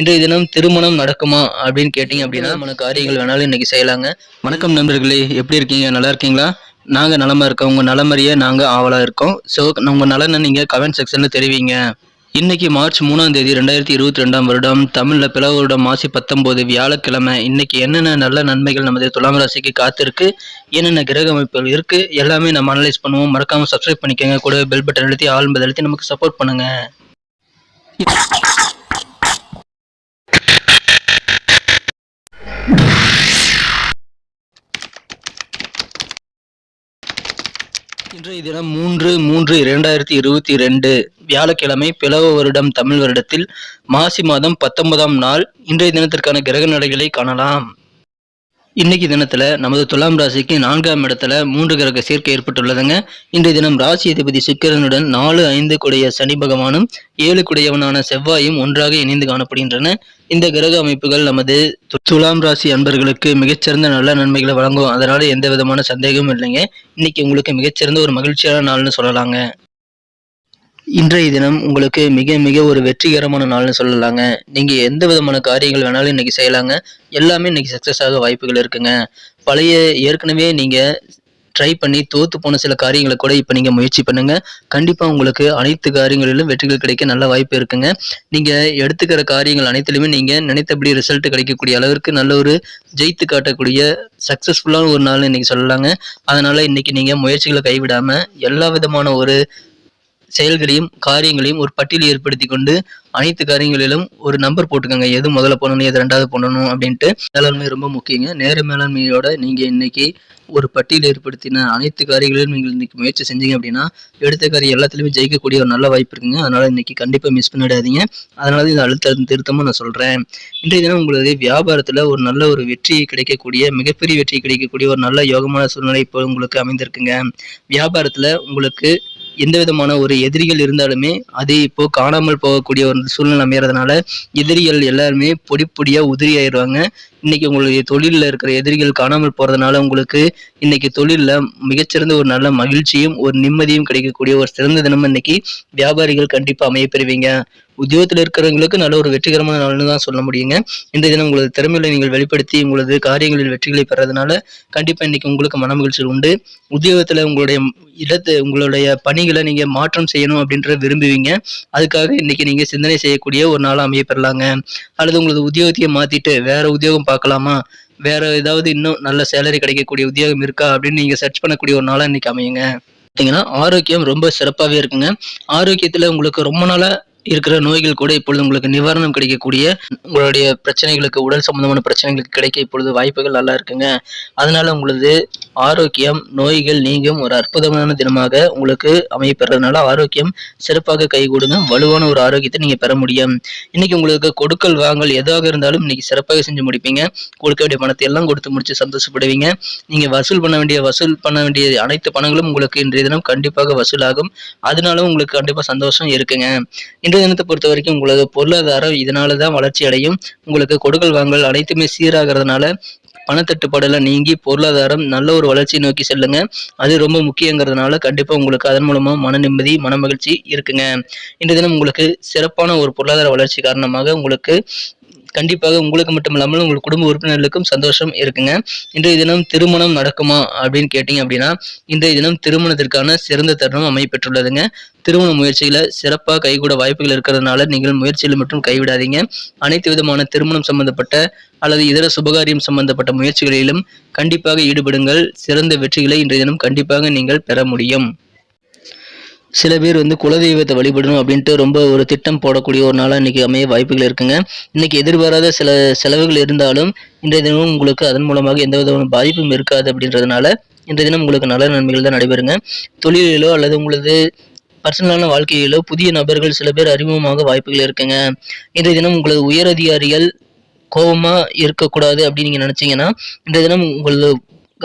இன்றைய தினம் திருமணம் நடக்குமா அப்படின்னு கேட்டிங்க அப்படின்னா நம்ம காரியங்கள் வேணாலும் இன்னைக்கு செய்யலாங்க. வணக்கம் நண்பர்களே எப்படி இருக்கீங்க? நல்லா இருக்கீங்களா? நாங்கள் நலமா இருக்கோம். உங்கள் நலமறிய நாங்கள் ஆவலாக இருக்கோம். ஸோ உங்கள் நலனை நீங்கள் கமெண்ட் செக்ஷனில் தெரிவிங்க. இன்னைக்கு மார்ச் மூணாம் தேதி ரெண்டாயிரத்தி இருபத்தி ரெண்டாம் வருடம். தமிழில் பிளவு வருடம் மாசி பத்தொம்போது வியாழக்கிழமை. இன்னைக்கு என்னென்ன நல்ல நன்மைகள் நமது துலாம் ராசிக்கு காத்திருக்கு என்னென்ன கிரக அமைப்புகள் இருக்கு எல்லாமே நம்ம அனலைஸ் பண்ணுவோம். மறக்காம சப்ஸ்கிரைப் பண்ணிக்கோங்க. கூட பெல் பட்டன் அழுத்தி பட்டன் அழுத்தி நமக்கு சப்போர்ட் பண்ணுங்க. இன்றைய தினம் மூன்று மூன்று இரண்டாயிரத்தி இருபத்தி ரெண்டு வியாழக்கிழமை பிளவ வருடம் தமிழ் வருடத்தில் மாசி மாதம் பத்தொன்பதாம் நாள். இன்றைய தினத்திற்கான கிரக நடைகளை காணலாம். இன்னைக்கு தினத்துல நமது துலாம் ராசிக்கு நான்காம் இடத்துல மூன்று கிரக சேர்க்கை ஏற்பட்டுள்ளதுங்க. இன்றைய தினம் ராசி அதிபதி சுக்கிரனுடன் நாலு ஐந்து குடைய சனி பகவானும் ஏழு குடையவனான செவ்வாயும் ஒன்றாக இணைந்து காணப்படுகின்றன. இந்த கிரக அமைப்புகள் நமது து- துலாம் ராசி அன்பர்களுக்கு மிகச்சிறந்த நல்ல நன்மைகளை வழங்கும். அதனால எந்த விதமான சந்தேகமும் இல்லைங்க. இன்னைக்கு உங்களுக்கு மிகச்சிறந்த ஒரு மகிழ்ச்சியான நாள்னு சொல்லலாங்க. இன்றைய தினம் உங்களுக்கு மிக மிக ஒரு வெற்றிகரமான நாள்னு சொல்லலாங்க. நீங்கள் எந்த விதமான காரியங்கள் வேணாலும் இன்றைக்கி செய்யலாங்க. எல்லாமே இன்றைக்கி சக்ஸஸ் ஆக வாய்ப்புகள் இருக்குங்க. பழைய ஏற்கனவே நீங்கள் ட்ரை பண்ணி தோத்து போன சில காரியங்களை கூட இப்போ நீங்கள் முயற்சி பண்ணுங்கள் கண்டிப்பாக உங்களுக்கு அனைத்து காரியங்களிலும் வெற்றிகள் கிடைக்க நல்ல வாய்ப்பு இருக்குங்க. நீங்கள் எடுத்துக்கிற காரியங்கள் அனைத்துலையுமே நீங்கள் நினைத்தபடி ரிசல்ட் கிடைக்கக்கூடிய அளவிற்கு நல்ல ஒரு ஜெயித்து காட்டக்கூடிய சக்ஸஸ்ஃபுல்லான ஒரு நாள் இன்றைக்கி சொல்லலாங்க. அதனால் இன்றைக்கி நீங்கள் முயற்சிகளை கைவிடாமல் எல்லா விதமான ஒரு செயல்களையும் காரியங்களையும் ஒரு பட்டியல் ஏற்படுத்தி கொண்டு அனைத்து காரியங்களிலும் ஒரு நம்பர் போட்டுக்கோங்க. எது முதல்ல பண்ணணும் எது ரெண்டாவது பண்ணணும் அப்படின்ட்டு மேலாண்மை ரொம்ப முக்கியங்க. நேர மேலாண்மையோட நீங்கள் இன்னைக்கு ஒரு பட்டியல் ஏற்படுத்தின அனைத்து காரியங்களிலும் நீங்கள் இன்னைக்கு முயற்சி செஞ்சீங்க அப்படின்னா எடுத்த காரியம் எல்லாத்துலேயுமே ஜெயிக்கக்கூடிய ஒரு நல்ல வாய்ப்பு இருக்குங்க. அதனால் இன்னைக்கு கண்டிப்பாக மிஸ் பண்ணிடாதீங்க. அதனால இந்த அழுத்த திருத்தமாக நான் சொல்கிறேன் இன்றைய தினம் உங்களது வியாபாரத்தில் ஒரு நல்ல ஒரு வெற்றி கிடைக்கக்கூடிய மிகப்பெரிய வெற்றி கிடைக்கக்கூடிய ஒரு நல்ல யோகமான சூழ்நிலை இப்போ உங்களுக்கு அமைந்திருக்குங்க. வியாபாரத்தில் உங்களுக்கு எந்த விதமான ஒரு எதிரிகள் இருந்தாலுமே அது இப்போ காணாமல் போகக்கூடிய ஒரு சூழ்நிலை அமையறதுனால எதிரிகள் எல்லாருமே பொடி பொடியாக உதிரி ஆயிடுவாங்க. இன்னைக்கு உங்களுடைய தொழிலில் இருக்கிற எதிரிகள் காணாமல் போகிறதுனால உங்களுக்கு இன்னைக்கு தொழிலில் மிகச்சிறந்த ஒரு நல்ல மகிழ்ச்சியும் ஒரு நிம்மதியும் கிடைக்கக்கூடிய ஒரு சிறந்த தினமும் இன்னைக்கு வியாபாரிகள் கண்டிப்பாக அமைய பெறுவீங்க. உத்தியோகத்தில் இருக்கிறவங்களுக்கு நல்ல ஒரு வெற்றிகரமான நாள்னு தான் சொல்ல முடியுங்க. இந்த தினம் உங்களது திறமைகளை நீங்கள் வெளிப்படுத்தி உங்களது காரியங்களில் வெற்றிகளை பெறதுனால கண்டிப்பாக இன்னைக்கு உங்களுக்கு மன மகிழ்ச்சி உண்டு. உத்தியோகத்தில் உங்களுடைய இடத்தை உங்களுடைய பணிகளை நீங்கள் மாற்றம் செய்யணும் அப்படின்ற விரும்புவீங்க. அதுக்காக இன்னைக்கு நீங்கள் சிந்தனை செய்யக்கூடிய ஒரு நாளாக அமைய பெறலாங்க. அல்லது உங்களது உத்தியோகத்தையே மாற்றிட்டு வேற உத்தியோகம் பார்க்கலாமா? வேற ஏதாவது இன்னும் நல்ல சேலரி கிடைக்கக்கூடிய உத்தியோகம் இருக்கா? அப்படின்னு நீங்கள் சர்ச் பண்ணக்கூடிய ஒரு நாளாக இன்னைக்கு அமையுங்க. பார்த்தீங்கன்னா ஆரோக்கியம் ரொம்ப சிறப்பாகவே இருக்குங்க. ஆரோக்கியத்தில் உங்களுக்கு ரொம்ப நாளாக இருக்கிற நோய்கள் கூட இப்பொழுது உங்களுக்கு நிவாரணம் கிடைக்கக்கூடிய உங்களுடைய பிரச்சனைகளுக்கு உடல் சம்பந்தமான பிரச்சனைகளுக்கு கிடைக்க இப்பொழுது வாய்ப்புகள் நல்லா இருக்குங்க. அதனால உங்களது ஆரோக்கியம் நோய்கள் நீங்கும் ஒரு அற்புதமான தினமாக உங்களுக்கு அமையப்படுறதுனால ஆரோக்கியம் சிறப்பாக கைகூடுங்க. வலுவான ஒரு ஆரோக்கியத்தை நீங்க பெற முடியும். இன்னைக்கு உங்களுக்கு கொடுக்கல் வாங்கல் எதாக இருந்தாலும் இன்னைக்கு சிறப்பாக செஞ்சு முடிப்பீங்க. கொடுக்க வேண்டிய பணத்தை எல்லாம் கொடுத்து முடிச்சு சந்தோஷப்படுவீங்க. நீங்க வசூல் பண்ண வேண்டிய வசூல் பண்ண வேண்டிய அனைத்து பணங்களும் உங்களுக்கு இன்றைய தினம் கண்டிப்பாக வசூலாகும். அதனால உங்களுக்கு கண்டிப்பா சந்தோஷம் இருக்குங்க. தினத்தை பொறுத்த வரைக்கும் உங்களது பொருளாதாரம் இதனால தான் வளர்ச்சி அடையும். உங்களுக்கு கொடுக்கல் வாங்கல் அனைத்துமே சீராகிறதுனால பணத்தட்டுப்பாடெல்லாம் நீங்கி பொருளாதாரம் நல்ல ஒரு வளர்ச்சியை நோக்கி செல்லுங்க. அது ரொம்ப முக்கியங்கிறதுனால கண்டிப்பா உங்களுக்கு அதன் மூலமா மன நிம்மதி மன மகிழ்ச்சி இருக்குங்க. இந்த தினம் உங்களுக்கு சிறப்பான ஒரு பொருளாதார வளர்ச்சி காரணமாக உங்களுக்கு கண்டிப்பாக உங்களுக்கு மட்டும் இல்லாமல் உங்கள் குடும்ப உறுப்பினர்களுக்கும் சந்தோஷம் இருக்குங்க. இன்றைய தினம் திருமணம் நடக்குமா அப்படின்னு கேட்டிங்க அப்படின்னா இன்றைய தினம் திருமணத்திற்கான சிறந்த தருணம் அமையப்பெற்றுள்ளதுங்க. திருமண முயற்சிகளை சிறப்பாக கைகூட வாய்ப்புகள் இருக்கிறதுனால நீங்கள் முயற்சிகளை மட்டும் கைவிடாதீங்க. அனைத்து விதமான திருமணம் சம்பந்தப்பட்ட அல்லது இதர சுபகாரியம் சம்பந்தப்பட்ட முயற்சிகளிலும் கண்டிப்பாக ஈடுபடுங்கள். சிறந்த வெற்றிகளை இன்றைய தினம் கண்டிப்பாக நீங்கள் பெற முடியும். சில பேர் வந்து குலதெய்வத்தை வழிபடணும் அப்படின்ட்டு ரொம்ப ஒரு திட்டம் போடக்கூடிய ஒரு நாளாக இன்றைக்கி அமைய வாய்ப்புகள் இருக்குங்க. இன்னைக்கு எதிர்பாராத சில செலவுகள் இருந்தாலும் இன்றைய தினம் உங்களுக்கு அதன் மூலமாக எந்த விதமான பாதிப்பும் இருக்காது அப்படின்றதுனால இன்றைய தினம் உங்களுக்கு நல்ல நன்மைகள் தான் நடைபெறுங்க. தொழிலிலோ அல்லது உங்களது பர்சனலான வாழ்க்கையிலோ புதிய நபர்கள் சில பேர் அறிமுகமாக வாய்ப்புகள் இருக்குங்க. இன்றைய தினம் உங்களது உயர் அதிகாரிகள் இருக்கக்கூடாது அப்படின்னு நீங்கள் நினச்சிங்கன்னா இன்றைய தினம் உங்களது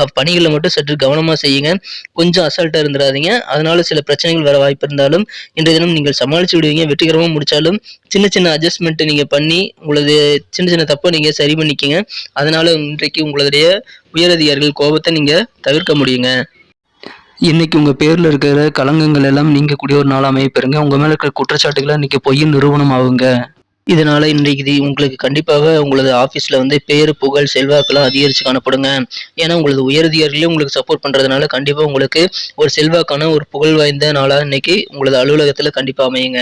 பணிகளை மட்டும் சற்று கவனமா செய்யுங்க. கொஞ்சம் அசால்ட்டா இருந்துடாதீங்க அதனால சில பிரச்சனைகள் வர வாய்ப்பு இருந்தாலும் இன்றைய தினம் நீங்கள் சமாளிச்சு விடுவீங்க. வெற்றிகரமா முடிச்சாலும் சின்ன சின்ன அட்ஜஸ்ட்மெண்ட் நீங்க பண்ணி உங்களது சின்ன சின்ன தப்பை நீங்க சரி பண்ணிக்கங்க. அதனால இன்றைக்கு உங்களுடைய உயரதிகாரிகள் கோபத்தை நீங்க தவிர்க்க முடியுங்க. இன்னைக்கு உங்க பேர்ல இருக்கிற களங்கங்கள் எல்லாம் நீங்க கூடிய ஒரு நாள் அமைய பெறுங்க. உங்க மேல இருக்கிற குற்றச்சாட்டுகளை இன்னைக்கு பொய்யின் நிறுவனம் ஆகுங்க. இதனால் இன்றைக்கு இது உங்களுக்கு கண்டிப்பாக உங்களது ஆஃபீஸில் வந்து பேர் புகழ் செல்வாக்கெல்லாம் அதிகரித்து காணப்படுங்க. ஏன்னா உங்களது உயரதிகாரிகளே உங்களுக்கு சப்போர்ட் பண்ணுறதுனால கண்டிப்பாக உங்களுக்கு ஒரு செல்வாக்கான ஒரு புகழ் வாய்ந்த நாளாக இன்றைக்கி உங்களது அலுவலகத்தில் கண்டிப்பாக அமையுங்க.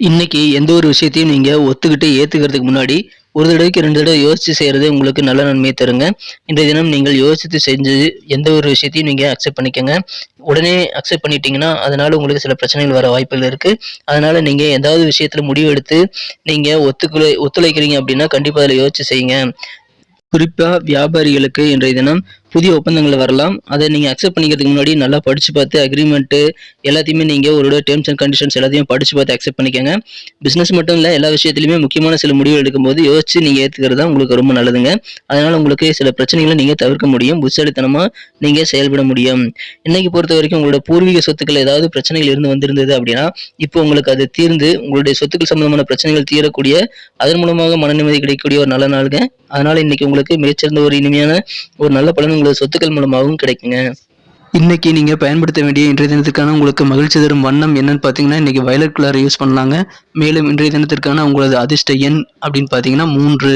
இன்றைக்கி எந்த ஒரு விஷயத்தையும் நீங்கள் ஒத்துக்கிட்டு ஏற்றுக்கிறதுக்கு முன்னாடி ஒரு தடவைக்கு ரெண்டு தடவை யோசித்து செய்கிறது உங்களுக்கு நல்ல நன்மையை தருங்க. இன்றைய தினம் நீங்கள் யோசித்து செஞ்சு எந்த ஒரு விஷயத்தையும் நீங்கள் அக்செப்ட் பண்ணிக்கோங்க. உடனே அக்செப்ட் பண்ணிட்டீங்கன்னா அதனால உங்களுக்கு சில பிரச்சனைகள் வர வாய்ப்புகள் இருக்குது அதனால நீங்கள் எதாவது விஷயத்தில் முடிவெடுத்து நீங்கள் ஒத்துக்குலை ஒத்துழைக்கிறீங்க அப்படின்னா கண்டிப்பாக அதில் யோசித்து செய்யுங்க. குறிப்பாக வியாபாரிகளுக்கு இன்றைய தினம் புதிய ஒப்பந்தங்கள் வரலாம். அதை நீங்கள் அக்செப்ட் பண்ணிக்கிறதுக்கு முன்னாடி நல்லா படித்து பார்த்து அக்ரிமெண்ட்டு எல்லாத்தையுமே நீங்கள் ஒரு டேர்ம்ஸ் அண்ட் கண்டிஷன்ஸ் எல்லாத்தையும் படித்து பார்த்து அக்செப்ட் பண்ணிக்கோங்க. பிஸ்னஸ் மட்டும் இல்லை எல்லா விஷயத்துலையுமே முக்கியமான சில முடிவுகள் எடுக்கும்போது யோசிச்சு நீங்கள் ஏற்றுக்கிறது தான் உங்களுக்கு ரொம்ப நல்லதுங்க. அதனால் உங்களுக்கு சில பிரச்சனைகளை நீங்கள் தவிர்க்க முடியும். புத்திசாலித்தனமாக நீங்கள் செயல்பட முடியும். இன்னைக்கு பொறுத்த வரைக்கும் உங்களோட பூர்வீக சொத்துக்கள் ஏதாவது பிரச்சனைகள் இருந்து வந்திருந்தது அப்படின்னா இப்போ உங்களுக்கு அது தீர்ந்து உங்களுடைய சொத்துக்கள் சம்பந்தமான பிரச்சனைகள் தீரக்கூடிய அதன் மூலமாக மன நிம்மதி கிடைக்கக்கூடிய ஒரு நல்ல நாளுங்க. அதனால இன்னைக்கு உங்களுக்கு மிகச்சிறந்த ஒரு இனிமையான ஒரு நல்ல பலன் உங்களுக்கு சொத்துக்கள் மூலமாகவும் கிடைக்குங்க. இன்னைக்கு நீங்க பயன்படுத்த வேண்டிய இன்றைய தினத்திற்கான உங்களுக்கு மகிழ்ச்சி தரும் வண்ணம் என்னன்னு பார்த்தீங்கன்னா இன்னைக்கு வயலட் கலர் யூஸ் பண்ணலாங்க. மேலும் இன்றைய தினத்திற்கான உங்களது அதிர்ஷ்ட எண் அப்படின்னு பார்த்தீங்கன்னா மூன்று.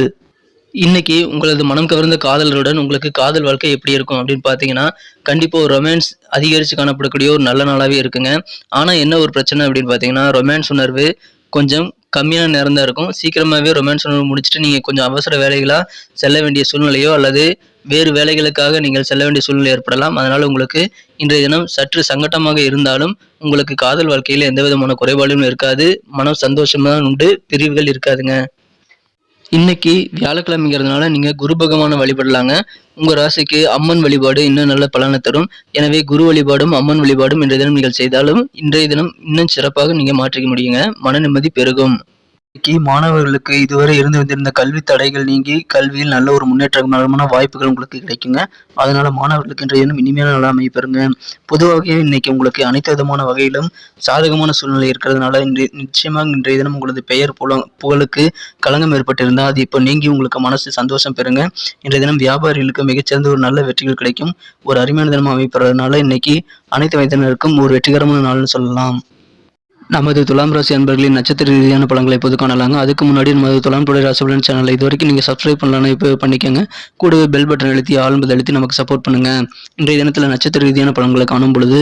இன்னைக்கு உங்களது மனம் கவர்ந்த காதலருடன் உங்களுக்கு காதல் வாழ்க்கை எப்படி இருக்கும் அப்படின்னு பார்த்தீங்கன்னா கண்டிப்பாக ஒரு ரொமான்ஸ் அதிகரித்து காணப்படக்கூடிய ஒரு நல்ல நாளாகவே இருக்குங்க. ஆனால் என்ன ஒரு பிரச்சனை அப்படின்னு பார்த்தீங்கன்னா ரொமான்ஸ் உணர்வு கொஞ்சம் கம்மியான நேரம் தான் இருக்கும். சீக்கிரமாகவே ரொமான்ஸ் உணர்வு முடிச்சுட்டு நீங்கள் கொஞ்சம் அவசர வேலைகளாக செல்ல வேண்டிய சூழ்நிலையோ அல்லது வேறு வேலைகளுக்காக நீங்கள் செல்ல வேண்டிய சூழ்நிலை ஏற்படலாம். அதனால் உங்களுக்கு இன்றைய தினம் சற்று சங்கட்டமாக இருந்தாலும் உங்களுக்கு காதல் வாழ்க்கையில் எந்த விதமான குறைபாடும் இருக்காது. மனம் சந்தோஷமாக உண்டு பிரிவுகள் இருக்காதுங்க. இன்னைக்கு வியாழக்கிழமைங்கிறதுனால நீங்கள் குரு பகவானை வழிபடலாங்க. உங்கள் ராசிக்கு அம்மன் வழிபாடு இன்னும் நல்ல பலனை தரும். எனவே குரு வழிபாடும் அம்மன் வழிபாடும் இன்றைய தினம் நீங்கள் செய்தாலும் இன்றைய தினம் இன்னும் சிறப்பாக நீங்கள் மாற்றிக்க முடியுங்க. மன நிம்மதி பெருகும். இன்னைக்கு மாணவர்களுக்கு இதுவரை இருந்து வந்திருந்த கல்வி தடைகள் நீங்கி கல்வியில் நல்ல ஒரு முன்னேற்றமான வாய்ப்புகள் உங்களுக்கு கிடைக்குங்க. அதனால மாணவர்களுக்கு இன்றைய தினம் இனிமையான நாளாக அமைய பெறுங்க. பொதுவாகவே இன்னைக்கு உங்களுக்கு அனைத்து விதமான வகையிலும் சாதகமான சூழ்நிலை இருக்கிறதுனால இன்றைய நிச்சயமாக இன்றைய தினம் உங்களது பெயர் புல புகழுக்கு களங்கம் ஏற்பட்டிருந்தால் அது இப்போ நீங்கி உங்களுக்கு மனசு சந்தோஷம் பெறுங்க. இன்றைய தினம் வியாபாரிகளுக்கு மிகச்சிறந்த ஒரு நல்ல வெற்றிகள் கிடைக்கும். ஒரு அருமையான தினமாக அமைப்பதுனால இன்னைக்கு அனைத்து வயதினருக்கும் ஒரு வெற்றிகரமான நாள்னு சொல்லலாம். நமது துலாம் ராசி அன்பர்களின் நட்சத்திர ரீதியான பழங்களை இப்போது காணலாங்க. அதுக்கு முன்னாடி நமது துலாம் டுடே ராசி பலன் சேனலை இது வரைக்கும் நீங்கள் சப்ஸ்கிரைப் பண்ணலாம் இப்போ பண்ணிக்கோங்க. கூடவே பெல் பட்டன் அழுத்தி ஆழ்ந்து அழுத்தி நமக்கு சப்போர்ட் பண்ணுங்கள் இன்றைய தினத்தில் நட்சத்திர ரீதியான பழங்களை காணும் பொழுது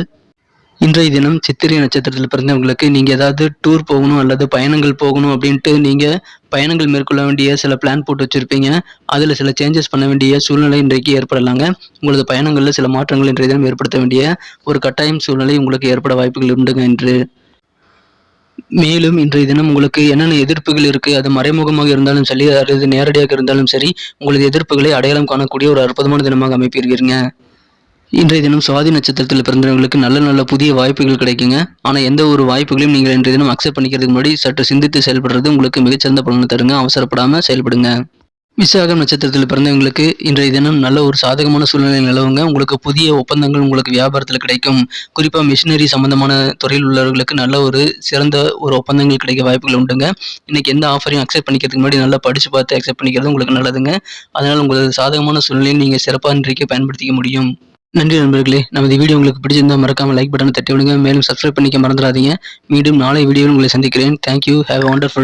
இன்றைய தினம் சித்திரை நட்சத்திரத்தில் பிறந்தவங்களுக்கு நீங்கள் ஏதாவது டூர் போகணும் அல்லது பயணங்கள் போகணும் அப்படின்ட்டு நீங்கள் பயணங்கள் மேற்கொள்ள வேண்டிய சில பிளான் போட்டு வச்சுருப்பீங்க. அதில் சில சேஞ்சஸ் பண்ண வேண்டிய சூழ்நிலை இன்றைக்கு ஏற்படலாங்க. உங்களது பயணங்களில் சில மாற்றங்கள் இன்றைய தினம் ஏற்படுத்த வேண்டிய ஒரு கட்டாயம் சூழ்நிலை உங்களுக்கு ஏற்பட வாய்ப்புகள் உண்டுங்க என்று மேலும் இன்றைய தினம் உங்களுக்கு என்னென்ன எதிர்ப்புகள் இருக்கு அது மறைமுகமாக இருந்தாலும் சரி அல்லது நேரடியாக இருந்தாலும் சரி உங்களது எதிர்ப்புகளை அடையாளம் காணக்கூடிய ஒரு அற்புதமான தினமாக அமைப்பீர்கிறீங்க இன்றைய தினம் சுவாதி நட்சத்திரத்தில் பிறந்தவங்களுக்கு நல்ல நல்ல புதிய வாய்ப்புகள் கிடைக்குங்க. ஆனால் எந்த ஒரு வாய்ப்புகளையும் நீங்கள் இன்றைய தினம் அக்செப்ட் பண்ணிக்கிறதுக்கு முன்னாடி சற்று சிந்தித்து செயல்படுறது உங்களுக்கு மிகச்சிறந்த பலனை தருங்க. அவசரப்படாமல் செயல்படுங்க. விசாகம் நட்சத்திரத்தில் பிறந்தவங்களுக்கு இன்றைய தினம் நல்ல ஒரு சாதகமான சூழ்நிலை நிலவுங்க. உங்களுக்கு புதிய ஒப்பந்தங்கள் உங்களுக்கு வியாபாரத்தில் கிடைக்கும். குறிப்பாக மிஷினரி சம்பந்தமான துறையில் உள்ளவர்களுக்கு நல்ல ஒரு சிறந்த ஒரு ஒப்பந்தங்கள் கிடைக்க வாய்ப்புகள் உண்டுங்க. இன்னைக்கு எந்த ஆஃபரையும் அக்செப்ட் பண்ணிக்கிறதுக்கு முன்னாடி நல்லா படித்து பார்த்து அக்செப்ட் பண்ணிக்கிறது உங்களுக்கு நல்லதுங்க. அதனால் உங்களுக்கு சாதகமான சூழ்நிலையை நீங்கள் சிறப்பாக இன்றைக்கு பயன்படுத்திக்க முடியும். நன்றி நண்பர்களே. நமது வீடியோ உங்களுக்கு பிடிச்சிருந்தா மறக்காமல் லைக் பட்டனை தட்டி விடுங்க. மேலும் சப்ஸ்கிரைப் பண்ணிக்க மறந்துடாதீங்க. மீண்டும் நாளை வீடியோவில் உங்களை சந்திக்கிறேன். Thank you have wonderful